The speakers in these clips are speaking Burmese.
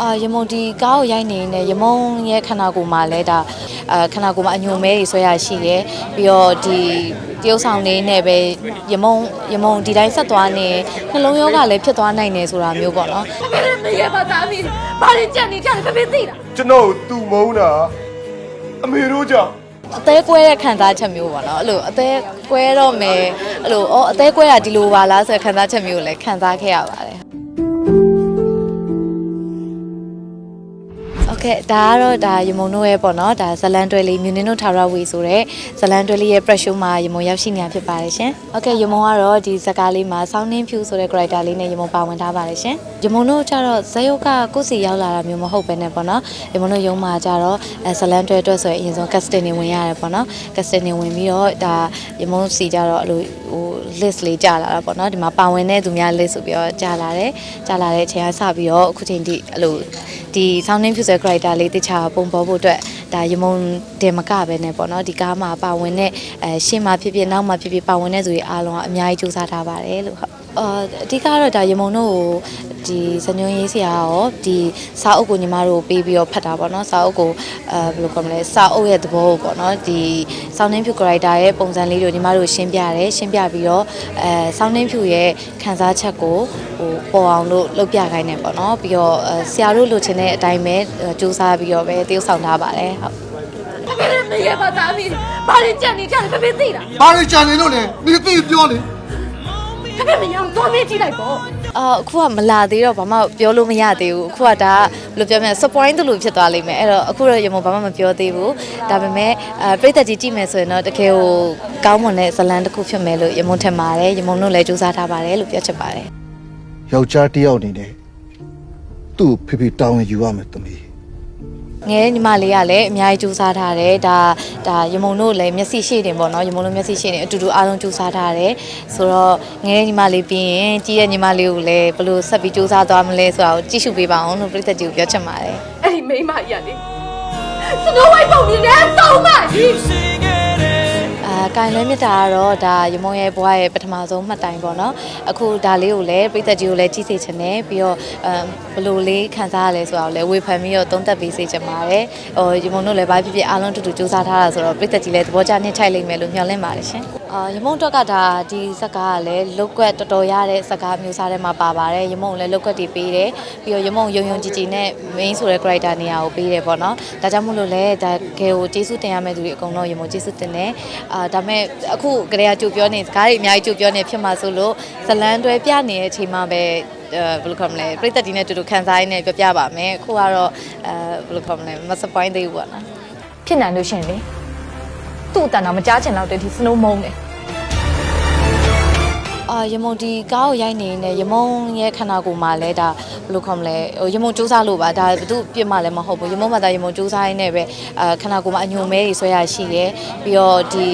အာရမုံဒီကားကိုရိုက်နေနေရမုံရဲ့ခန္ဓာကိုယ်မှာလဲဒါအာခန္ဓာကိုယ်မှာအညိုမဲတွေဆွဲရရှိရယ်ပြီးတော့ဒီတရုပ်ဆောင်နေနဲ့ပဲရမုံရမုံဒီတိုင်းဆက်သွားနေနှလုံးရောဂါလည်းဖြစ်သွားနိုင်တယ်ဆိုတာမျိုးပေါ့နော်မရပါသားမီဘာလို့ကြံနေကြလဲဖေဖေသိလားကျွန်တော်သူ့မုန်းတာအမေတို့ကြောင့်အသေးကွဲတဲ့ခံစားချက်မျိုးပေါ့နော်အဲ့လိုအသေးကွဲတော့မယ်အဲ့လိုအော်အသေးကွဲတာဒီလိုပါလားဆိုတဲ့ခံစားချက်မျိုးကိုလည်းခံစားခဲ့ရပါတယ် ဟုတ်ကဲ့ဒါကတော့ဒါရမုံတို့ရဲ့ပေါ့နော်ဒါဇလန်တွဲလေးမြူနင်းတို့ထာရဝေဆိုတဲ့ဇလန်တွဲလေးရဲ့ pressure မှာရမုံရောက်ရှိနေတာဖြစ်ပါတယ်ရှင်ဟုတ်ကဲ့ရမုံကတော့ဒီဇကားလေးမှာ sounding view ဆိုတဲ့ character လေးနဲ့ရမုံပါဝင်ထားပါတယ်ရှင်ရမုံတို့ကျတော့ဇယုတ်ကကိုယ်စီရောက်လာတာမျိုးမဟုတ်ပဲနဲ့ပေါ့နော်ရမုံတို့ရုံမှာကျတော့ဇလန်တွဲအတွက်ဆိုရင်အရင်ဆုံး casting တွေဝင်ရတယ်ပေါ့နော် casting တွေဝင်ပြီးတော့ဒါရမုံစီကျတော့အဲ့လိုဟို list လေးကြာလာတာပေါ့နော်ဒီမှာပါဝင်တဲ့သူများ list ဆိုပြီးတော့ကြာလာတယ်ကြာလာတဲ့အချိန်ကစပြီးတော့အခုချိန်ထိအဲ့လိုဒီ sounding view ဆိုတဲ့ character လေးတခြားပုံပေါ်ဖို့အတွက်ဒါရမုံတင်မကပဲနဲ့ပေါ့နော်ဒီကားမှာပါဝင်တဲ့အဲရှင်းမှာဖြစ်ဖြစ်နောက်မှာဖြစ်ဖြစ်ပါဝင်တဲ့သူတွေအားလုံးကအများကြီးစူးစမ်းထားပါတယ်လို့ဟုတ် အာအဓိကတော့ဒါရမုံတို့ကိုဒီဇညွန်ရေးဆရာရောဒီစာအုပ်ကိုညီမတို့ပေးပြီးတော့ဖတ်တာပေါ့နော်စာအုပ်ကိုအဲဘယ်လိုခေါ်မလဲစာအုပ်ရဲ့သဘောကိုပေါ့နော်ဒီ sounding view character ရဲ့ပုံစံလေးတွေကိုညီမတို့ရှင်းပြတယ်ရှင်းပြပြီးတော့အဲ sounding view ရဲ့ခံစားချက်ကိုဟိုပေါ်အောင်လို့လုပ်ပြခိုင်းတယ်ပေါ့နော်ပြီးတော့အဲဆရာတို့လိုချင်တဲ့အတိုင်းပဲစူးစမ်းပြီးတော့ပဲတရုပ်ဆောင်ထားပါတယ်ဟုတ်ဖေဖေမရပါသားမီဘာလို့ကြံနေကြလဲဖေဖေသိလားဘာလို့ကြံနေလို့လဲဒီသိပြောလေ ဖေဖေမရအောင်သွားမေးကြည့်လိုက်ပေါ့အာအခုကမလာသေးတော့ဘာမှပြောလို့မရသေးဘူးအခုကဒါကဘယ်လိုပြောမလဲ surprise တလို့ဖြစ်သွားလိမ့်မယ်အဲ့တော့အခုတော့ရမဘာမှမပြောသေးဘူးဒါပေမဲ့အဲပြည်သက်ကြီးကြည့်မယ်ဆိုရင်တော့တကယ်ကိုကောင်းမွန်တဲ့ဇလန်တစ်ခုဖြစ်မယ်လို့ရမုံထင်ပါတယ်ရမုံတို့လည်းစူးစမ်းထားပါတယ်လို့ပြောချင်ပါတယ်ယောက်ျားတစ်ယောက်အနေနဲ့သူ့ကိုဖိဖိတောင်းရင်ယူရမယ်သမီး ငယ်ညီမလေးကလည်းအများကြီးစူးစမ်းထားတယ်ဒါဒါရမုံတို့လည်းမျက်စိရှိတင်ပေါ့နော်ရမုံတို့မျက်စိရှိတင်အတူတူအားလုံးစူးစမ်းထားတယ်ဆိုတော့ငယ်ညီမလေးပြီးရင်ကြီးရဲ့ညီမလေးကိုလည်းဘယ်လိုဆက်ပြီးစူးစမ်းသွားမလဲဆိုတာကိုကြည့်ရှုပေးပါအောင်လို့ပြည်သက်ကြီးကိုပြောချင်ပါတယ်အဲ့ဒီမိန်းမကြီးကလေစနိုးဝိုင်းပုံမြင်တဲ့အဆုံးမ ကြီးအာကင်လွဲမြတ်တာကတော့ဒါရမုံရဲ့ဘွားရဲ့ပထမဆုံးမှတ်တိုင်ပေါ့နော်အခုဒါလေးကိုလည်းပြည်သက်ကြီးကိုလည်းကြည့်စေချင်တယ်ပြီးတော့အမ်ဘယ်လိုလေးခံစားရလဲဆိုတာကိုလည်းဝေဖန်ပြီးတော့သုံးသပ်ပေးစေချင်ပါတယ်ဟိုရမုံတို့လည်းဘာဖြစ်ဖြစ်အားလုံးတူတူစူးစမ်းထားတာဆိုတော့ပြည်သက်ကြီးလည်းသဘောကျနှစ်ထိုက်လိမ့်မယ်လို့မျှော်လင့်ပါတယ်ရှင် အာရမုံတော့ကဒါဒီဇက်ကားကလည်းလုတ်ကွက်တော်တော်ရတဲ့ဇက်ကားမျိုးစားထဲမှာပါပါတယ်ရမုံလည်းလုတ်ကွက်တွေပေးတယ်ပြီးတော့ရမုံယုံယုံကြည်ကြည်နဲ့ main ဆိုတဲ့ character နေရာကိုပေးတယ်ပေါ့နော်ဒါကြောင့်မို့လို့လည်းဒါကဲကိုကျေးဇူးတင်ရမယ့်သူတွေအကုန်လုံးရမုံကျေးဇူးတင်တယ်အာဒါပေမဲ့အခုကလေးကကြိုပြောနေစကားတွေအများကြီးကြိုပြောနေဖြစ်မှာဆိုလို့ဇလန်တွဲပြနေတဲ့အချိန်မှာပဲအဲဘယ်လိုခေါ်မလဲပြည်သက်ဒီနဲ့တူတူခန်းစားရင်းနဲ့ပြောပြပါမယ်အခုကတော့အဲဘယ်လိုခေါ်မလဲမစပွိုင်းသေးဘူးပေါ့နော်ဖြစ်နိုင်လို့ရှရင်လေသူ့အတန်တော့မကြားချင်တော့တဲ့ဒီစနိုးမုံတယ် အာရမုံဒီကားကိုရိုက်နေနေရမုံရဲ့ခန္ဓာကိုယ်မှာလဲဒါဘယ်လိုခေါ်မလဲဟိုရမုံစူးစမ်းလို့ပါဒါဘသူပြစ်မှလည်းမဟုတ်ဘူးရမုံမှာဒါရမုံစူးစမ်းရင်းနဲ့ပဲအာခန္ဓာကိုယ်မှာအညိုမဲတွေဆွဲရရှိရယ်ပြီးတော့ဒီ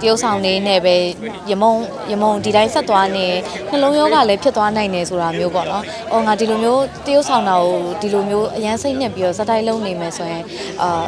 တရုပ်ဆောင်နေနဲ့ပဲရမုံရမုံဒီတိုင်းဆက်သွားနေနှလုံးရောဂါလည်းဖြစ်သွားနိုင်တယ်ဆိုတာမျိုးပေါ့နော်။အော်ငါဒီလိုမျိုးတရုပ်ဆောင်တာကိုဒီလိုမျိုးအရန်စိတ်နဲ့ပြီးတော့စတိုင်းလုံးနေမယ်ဆိုရင်အာ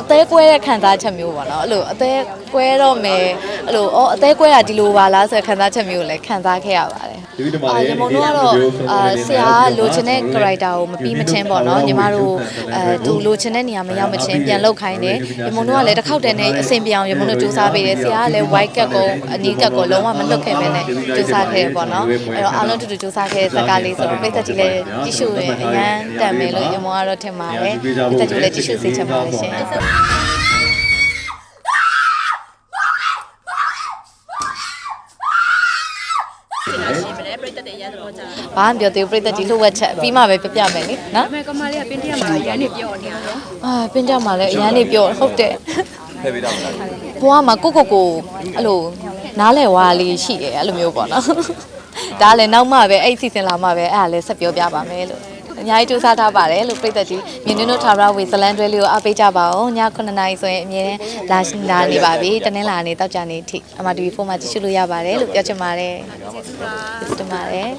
အသေးကွဲတဲ့ခံစားချက်မျိုးပေါ့နော်အဲ့လိုအသေးကွဲတော့မယ်အဲ့လိုအော်အသေးကွဲတာဒီလိုပါလားဆိုတဲ့ခံစားချက်မျိုးကိုလည်းခံစားခဲ့ရပါတယ်ဒီတမအာလေးညီမတို့ကတော့အာဆရာကလိုချင်တဲ့ character ကိုမပြီးမချင်းပေါ့နော်ညီမတို့အဲသူလိုချင်တဲ့နေရာမရောက်မချင်းပြန်လောက်ခိုင်းတယ်ညီမတို့ကလည်းတစ်ခေါက်တည်းနဲ့အဆင်ပြေအောင်ညီမတို့စူးစမ်းပေးတယ်ဆရာကလည်း white cat ကိုအနီးကတ်ကိုလုံးဝမလွတ်ခဲ့ပဲနဲ့စူးစမ်းခဲ့ပေါ့နော်အဲ့တော့အားလုံးတူတူစူးစမ်းခဲ့တဲ့ဇာတ်ကားလေးဆိုတော့ပိတ်သက်ကြီးလည်းကြည့်ရှုရင်အရန်တန်မယ်လို့ညီမကတော့ထင်ပါတယ်ပိတ်သက်ကြီးလည်းကြည့်ရှုစေချင်ပါတယ်ရှင်ဘာမှမပြောသေးဘူးပြိတ္တကြီးလှုပ်ဝက်ချက်ပြီးမှပဲပြပြမယ်လေနော်မဲကမလေးကပင်တရမှာရန်နေပြောနေတာနော်အာပင်းကြမှာလည်းအရန်နေပြောဟုတ်တယ်ဖဲပေးတော့ဘွားမှာကိုကိုကိုအဲ့လိုနားလဲဝါလေးရှိတယ်အဲ့လိုမျိုးပေါ့နော်ဒါလည်းနောက်မှပဲအဲ့စီစဉ်လာမှပဲအဲ့ဒါလည်းဆက်ပြောပြပါမယ်လို့ အများကြီးစူးစမ်းထားပါတယ်လို့ပြိသက်ကြီးမြင်းနုတို့ထာဝရဝေဇလန်တွဲလေးကိုအားပေးကြပါအောင်ည9နာရီဆိုရင်အမြဲတမ်းလာလာနေပါပြီတနင်္လာနေ့တောက်ကြနေ့အထိအမ TV4 မှာကြည့်ရှုလို့ရပါတယ်လို့ပြောချင်ပါတယ်ကျေးဇူးပါကျေးဇူးတင်ပါတယ်